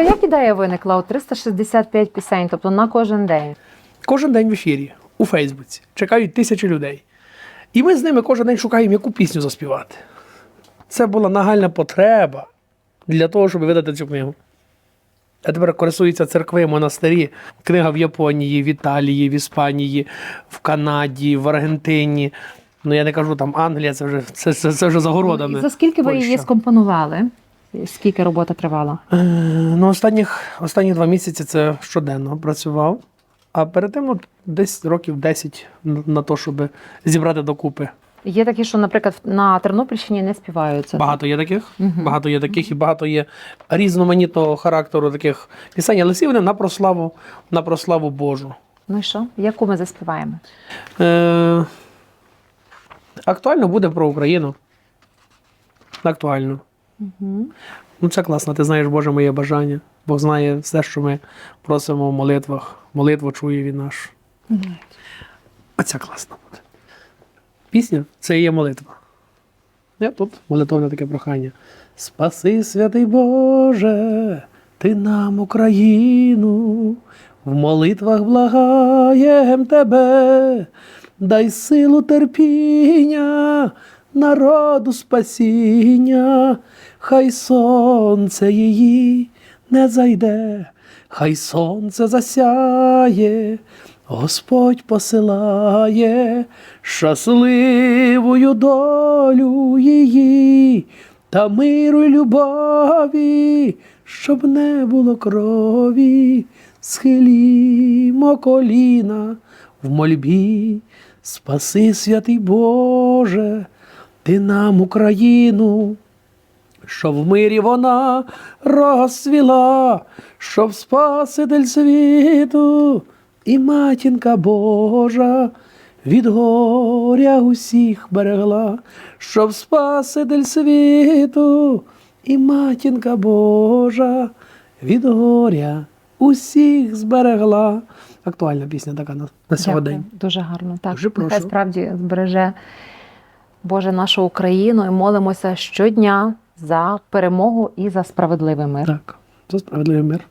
Так, а як ідея виникла у 365 пісень, тобто на кожен день? Кожен день в ефірі у Фейсбуці чекають тисячі людей. І ми з ними кожен день шукаємо, яку пісню заспівати. Це була нагальна потреба для того, щоб видати цю книгу. А тепер користуються церкви, монастирі. Книга в Японії, в Італії, в Іспанії, в Канаді, в Аргентині. Ну я не кажу там Англія, це вже це, це, це вже за городами. Ну, за скільки ви її скомпонували? Скільки робота тривала? Е, Ну, останніх, останні два місяці це щоденно працював. А перед тим от, десь років 10 на, те, щоб зібрати докупи. Є такі, що, наприклад, на Тернопільщині не співаються. Багато є таких, Мгм. багато є таких, і багато є різноманітного характеру таких пісень, але всі вони на прославу, на прославу Божу. Ну і що? Яку ми заспіваємо? Е, актуально буде про Україну. Актуально. Угу. Ну, це класно. Ти знаєш Боже моє бажання. Бог знає все, що ми просимо в молитвах. Молитву чує він наш. Оця класна буде. Пісня це і є молитва. Я тут молитовне таке прохання. Спаси, святий Боже, ти нам Україну, в молитвах благаєм тебе, дай силу терпіння, народу спасіння, хай сонце її не зайде, хай сонце засяє, Господь посилає щасливою долю її та миру й любові, щоб не було крові, схилімо коліна в мольбі, спаси святий Боже, ти нам Україну що в мирі вона розцвіла, щоб Спаситель світу і матінка Божа від горя усіх берегла, щоб Спаситель світу і матінка Божа від горя усіх зберегла. Актуальна пісня така на, на сьогодні. Дякую. Дуже гарно. Так, Дуже нехай справді збереже Боже нашу Україну і молимося щодня за перемогу і за справедливий мир. Так, за справедливий мир.